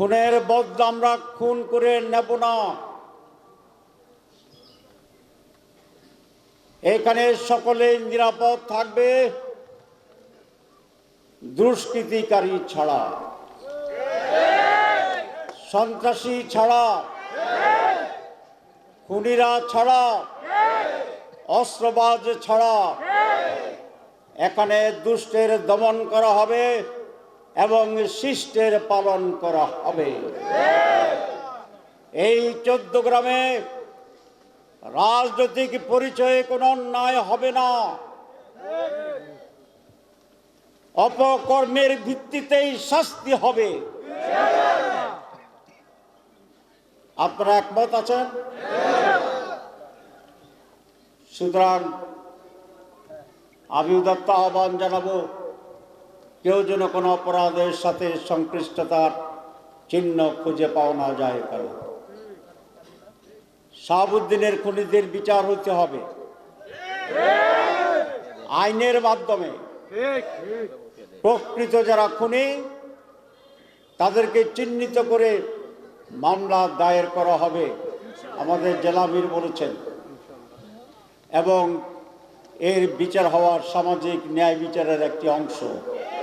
খুনের বদলা আমরা খুন করে নেব না। এখানে সকলে নিরাপদ থাকবে, দুষ্কৃতিকারী ছাড়া। সন্ত্রাসী ছাড়া। খুনিরা ছাড়া। অস্ত্রবাজ ছাড়া। এখানে দুষ্টের দমন করা হবে। এবং শিষ্টের পালন করা হবে। এই চোদ্দ গ্রামে রাজনৈতিক পরিচয়ে কোনো অন্যায় হবে না। অপকর্মের ভিত্তিতেই শাস্তি হবে। আপনারা একমত আছেন? সুতরাং আমি উদাত্ত আহ্বান জানাব কেউ যেন কোনো অপরাধের সাথে সংশ্লিষ্টতার চিহ্ন খুঁজে পাওয়া না যায় কারও শাহাবুদ্দিনের খুনিদের বিচার হতে হবে। আইনের মাধ্যমে। প্রকৃত যারা খুনি, তাদেরকে চিহ্নিত করে মামলা দায়ের করা হবে, আমাদের জেলামির বলেছেন। এবং এর বিচার হওয়ার সামাজিক ন্যায় বিচারের একটি অংশ।